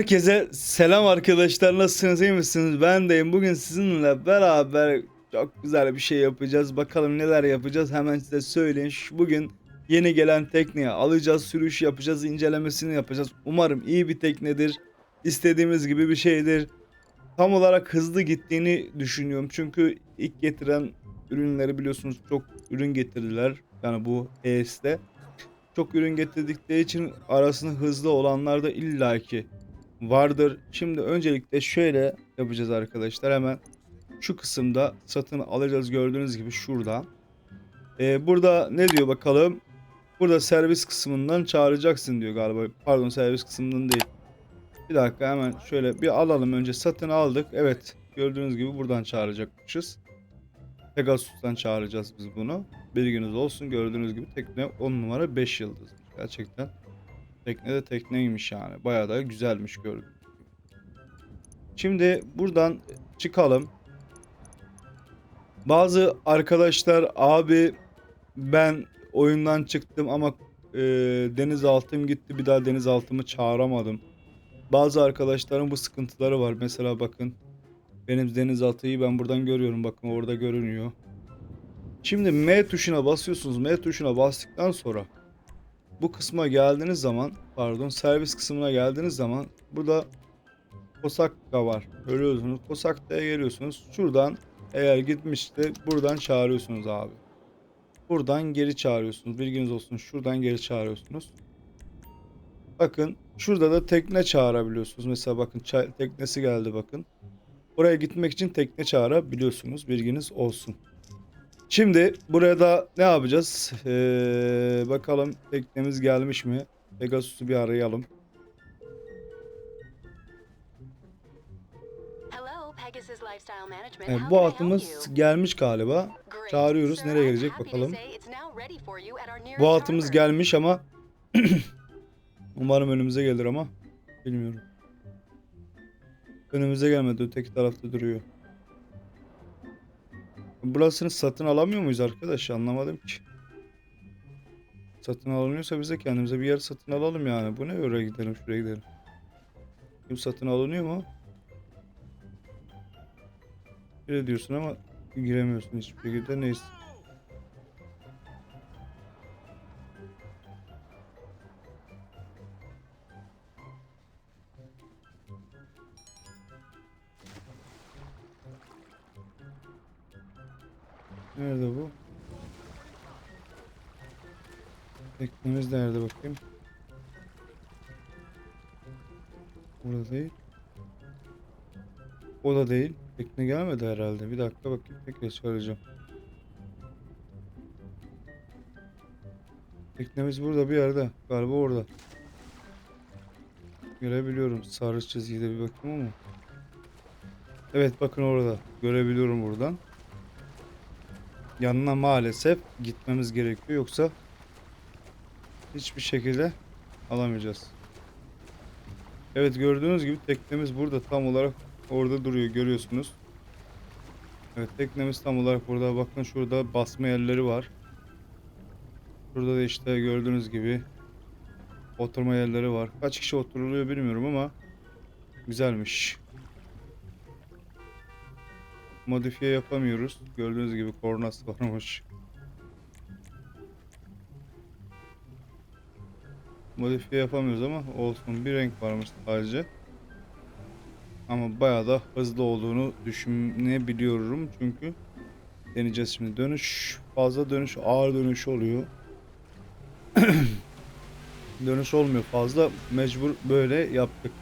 Herkese selam arkadaşlar nasılsınız iyi misiniz? Ben deyim bugün sizinle beraber çok güzel bir şey yapacağız. Bakalım neler yapacağız hemen size söyleyeyim. Bugün yeni gelen tekneye alacağız sürüş yapacağız incelemesini yapacağız. Umarım iyi bir teknedir istediğimiz gibi bir şeydir. Tam olarak hızlı gittiğini düşünüyorum. Çünkü ilk getiren ürünleri biliyorsunuz çok ürün getirdiler. Yani bu ES'te çok ürün getirdikleri için arasında hızlı olanlar da illaki vardır. Şimdi öncelikle şöyle yapacağız arkadaşlar. Hemen şu kısımda satın alacağız gördüğünüz gibi şurada. Ee, burada ne diyor bakalım? Burada servis kısmından çağıracaksın diyor galiba. Pardon servis kısmından değil. Bir dakika hemen şöyle bir alalım önce satın aldık. Evet gördüğünüz gibi buradan çağıracakmışız. Pegasus'tan çağıracağız biz bunu. Bilginiz olsun gördüğünüz gibi tekne 10 numara 5 yıldız. Gerçekten tekne de tekneymiş yani. Bayağı da güzelmiş gibi. Şimdi buradan çıkalım. Bazı arkadaşlar abi ben oyundan çıktım ama e, denizaltım gitti bir daha denizaltımı çağıramadım. Bazı arkadaşların bu sıkıntıları var. Mesela bakın benim denizaltıyı ben buradan görüyorum. Bakın orada görünüyor. Şimdi M tuşuna basıyorsunuz. M tuşuna bastıktan sonra bu kısma geldiğiniz zaman pardon servis kısmına geldiğiniz zaman burada Kosakka var. Görüyorsunuz. Kosakka'ya geliyorsunuz. Şuradan eğer gitmişse buradan çağırıyorsunuz abi. Buradan geri çağırıyorsunuz. Bilginiz olsun. Şuradan geri çağırıyorsunuz. Bakın şurada da tekne çağırabiliyorsunuz. Mesela bakın teknesi geldi bakın. Oraya gitmek için tekne çağırabiliyorsunuz. Bilginiz olsun. Şimdi buraya da ne yapacağız? Ee, bakalım teknemiz gelmiş mi? Pegasus'u bir arayalım. Management. Ee, bu atımız gelmiş galiba. Çağırıyoruz. Nereye gelecek bakalım. Bu atımız gelmiş ama umarım önümüze gelir ama bilmiyorum. Önümüze gelmedi. Öteki tarafta duruyor. Burasını satın alamıyor muyuz arkadaş? Anlamadım ki. Satın alınıyorsa biz de kendimize bir yer satın alalım yani. Bu ne oraya gidelim şuraya gidelim. Kim satın alınıyor mu? Öyle diyorsun ama giremiyorsun hiçbir şekilde neyse. Nerede bu? Teknemiz nerede bakayım? Burada değil. O da değil. Tekne gelmedi herhalde. Bir dakika bakayım. Tekrar söyleyeceğim. Teknemiz burada bir yerde. Galiba orada. Görebiliyorum. Sarı çizgide bir bakayım ama. Evet bakın orada. Görebiliyorum buradan. Yanına maalesef gitmemiz gerekiyor. Yoksa hiçbir şekilde alamayacağız. Evet gördüğünüz gibi teknemiz burada tam olarak orada duruyor görüyorsunuz. Evet teknemiz tam olarak burada. Bakın şurada basma yerleri var. Şurada da işte gördüğünüz gibi oturma yerleri var. Kaç kişi oturuluyor bilmiyorum ama güzelmiş. Modifiye yapamıyoruz. Gördüğünüz gibi kornası varmış. Modifiye yapamıyoruz ama olsun. Bir renk varmış sadece. Ama bayağı da hızlı olduğunu düşünebiliyorum çünkü deneyeceğiz şimdi. Dönüş fazla dönüş ağır dönüş oluyor. dönüş olmuyor fazla mecbur böyle yaptık.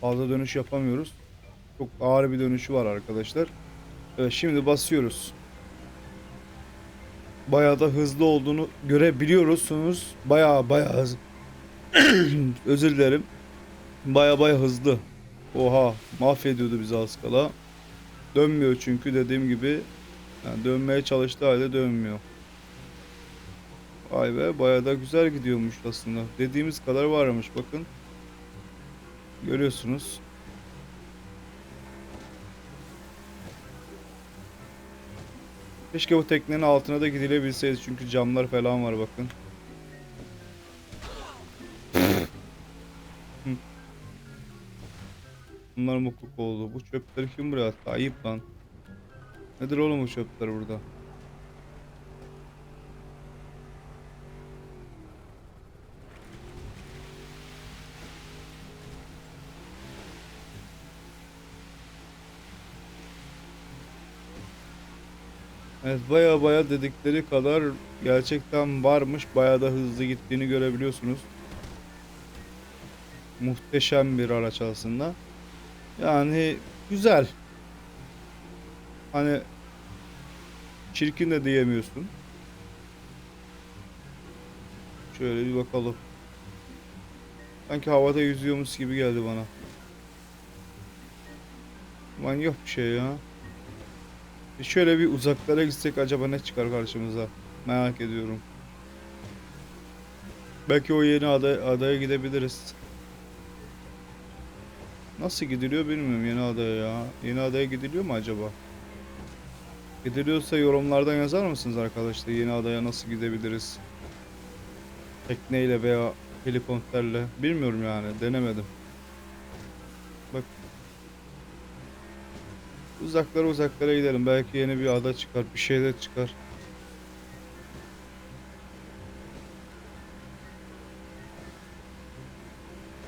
Fazla dönüş yapamıyoruz. Çok ağır bir dönüşü var arkadaşlar. Evet şimdi basıyoruz. Bayağı da hızlı olduğunu görebiliyorsunuz. Bayağı bayağı hızlı. Özür dilerim. Bayağı bayağı hızlı. Oha mahvediyordu bizi az kala. Dönmüyor çünkü dediğim gibi yani dönmeye çalıştığı halde dönmüyor. Vay be bayağı da güzel gidiyormuş aslında. Dediğimiz kadar varmış bakın. Görüyorsunuz. Keşke bu teknenin altına da gidilebilseydi çünkü camlar falan var bakın. Bunlar mukuk oldu. Bu çöpleri kim buraya attı? Ayıp lan. Nedir oğlum bu çöpler burada? Evet baya baya dedikleri kadar gerçekten varmış. Baya da hızlı gittiğini görebiliyorsunuz. Muhteşem bir araç aslında. Yani güzel. Hani çirkin de diyemiyorsun. Şöyle bir bakalım. Sanki havada yüzüyormuş gibi geldi bana. Manyak bir şey ya. Şöyle bir uzaklara gitsek acaba ne çıkar karşımıza? Merak ediyorum. Belki o yeni ada adaya gidebiliriz. Nasıl gidiliyor bilmiyorum yeni adaya ya. Yeni adaya gidiliyor mu acaba? Gidiliyorsa yorumlardan yazar mısınız arkadaşlar? Yeni adaya nasıl gidebiliriz? Tekneyle veya helikopterle. Bilmiyorum yani. Denemedim. Uzaklara uzaklara gidelim. Belki yeni bir ada çıkar. Bir şey de çıkar.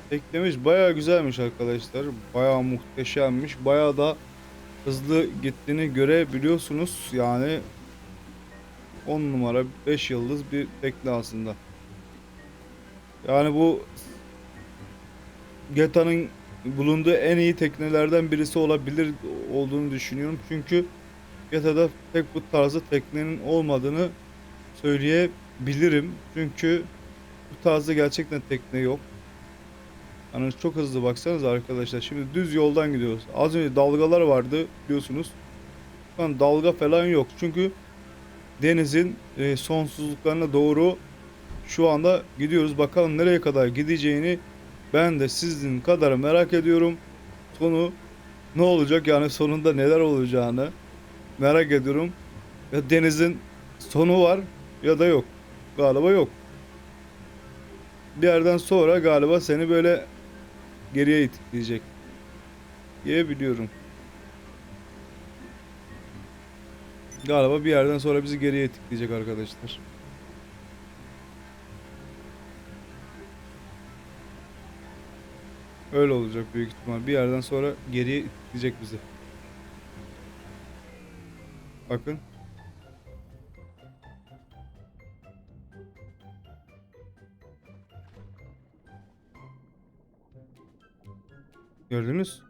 Teknemiş bayağı güzelmiş arkadaşlar. Bayağı muhteşemmiş. Bayağı da hızlı gittiğini görebiliyorsunuz. Yani 10 numara 5 yıldız bir tekne aslında. Yani bu GTA'nın bulunduğu en iyi teknelerden birisi olabilir olduğunu düşünüyorum. Çünkü GTA'da tek bu tarzı teknenin olmadığını söyleyebilirim. Çünkü bu tarzda gerçekten tekne yok. Yani çok hızlı baksanız arkadaşlar. Şimdi düz yoldan gidiyoruz. Az önce dalgalar vardı biliyorsunuz. Şu an dalga falan yok. Çünkü denizin e, sonsuzluklarına doğru şu anda gidiyoruz. Bakalım nereye kadar gideceğini ben de sizin kadar merak ediyorum. Sonu ne olacak yani sonunda neler olacağını merak ediyorum. Ya denizin sonu var ya da yok. Galiba yok. Bir yerden sonra galiba seni böyle geriye itikleyecek diye biliyorum. Galiba bir yerden sonra bizi geriye itikleyecek arkadaşlar. Öyle olacak büyük ihtimal. Bir yerden sonra geriye itikleyecek bizi. Bakın. Gördünüz?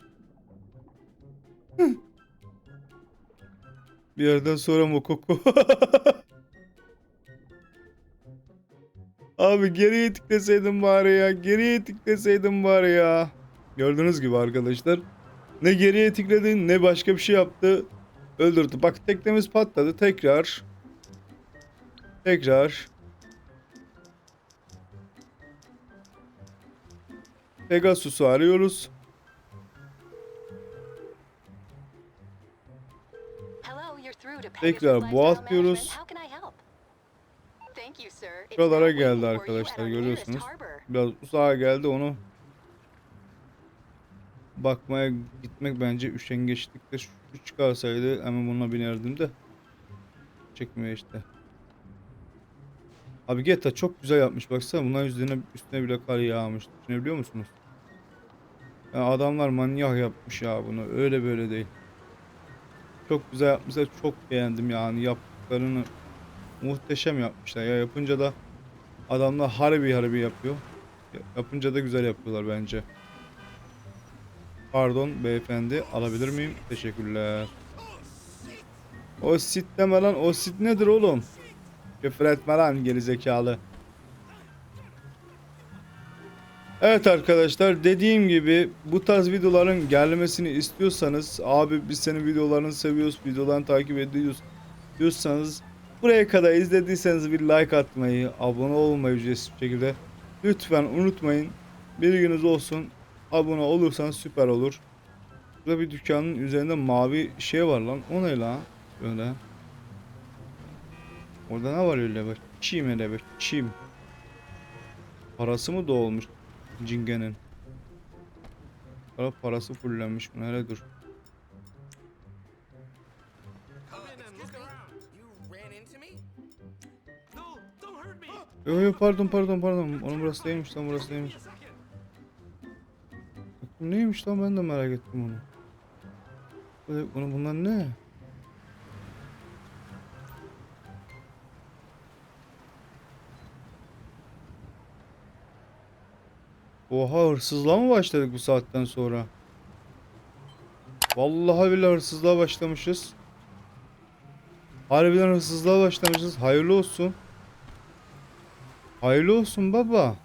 Bir yerden sonra Mokoko. Abi geriye tıklasaydım bari ya. Geriye tıklasaydım bari ya. Gördüğünüz gibi arkadaşlar. Ne geriye tıkladı ne başka bir şey yaptı. Öldürdü. Bak teknemiz patladı. Tekrar. Tekrar. Pegasus'u arıyoruz. Tekrar boğaz diyoruz. Şuralara geldi arkadaşlar, görüyorsunuz. Biraz uzağa geldi onu bakmaya gitmek bence üşengeçlikte şu çıkarsaydı hemen bununla binerdim de çekmiyor işte. Abi GTA çok güzel yapmış baksana bunların üstüne, üstüne bile kar yağmış düşünebiliyor musunuz? Ya adamlar manyak yapmış ya bunu öyle böyle değil. Çok güzel yapmışlar çok beğendim yani yaptıklarını muhteşem yapmışlar ya yapınca da adamlar harbi harbi yapıyor. Ya- Yapınca da güzel yapıyorlar bence. Pardon beyefendi alabilir miyim? Teşekkürler. O sit deme lan o sit nedir oğlum? Küfür etme lan gerizekalı. Evet arkadaşlar dediğim gibi bu tarz videoların gelmesini istiyorsanız abi biz senin videolarını seviyoruz videolarını takip ediyoruz diyorsanız buraya kadar izlediyseniz bir like atmayı abone olmayı ücretsiz şekilde lütfen unutmayın bir gününüz olsun abone olursanız süper olur burada bir dükkanın üzerinde mavi şey var lan o ne lan öyle orada ne var öyle bak çim hele bak çim parası mı dolmuş Cingenin. Para parası fullenmiş bu hele dur. Yo yo pardon pardon pardon. Onun burası değilmiş lan burası değilmiş. Neymiş lan ben de merak ettim onu. Bu- Bunu bunlar ne? Oha hırsızlığa mı başladık bu saatten sonra? Vallahi billahi hırsızlığa başlamışız. Harbiden hırsızlığa başlamışız. Hayırlı olsun. Hayırlı olsun baba.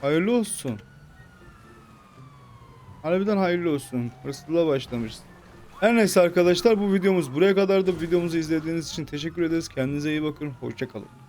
Hayırlı olsun. Harbiden hayırlı olsun. Hırsızlığa başlamışız. Her neyse arkadaşlar bu videomuz buraya kadardı. Videomuzu izlediğiniz için teşekkür ederiz. Kendinize iyi bakın. Hoşçakalın.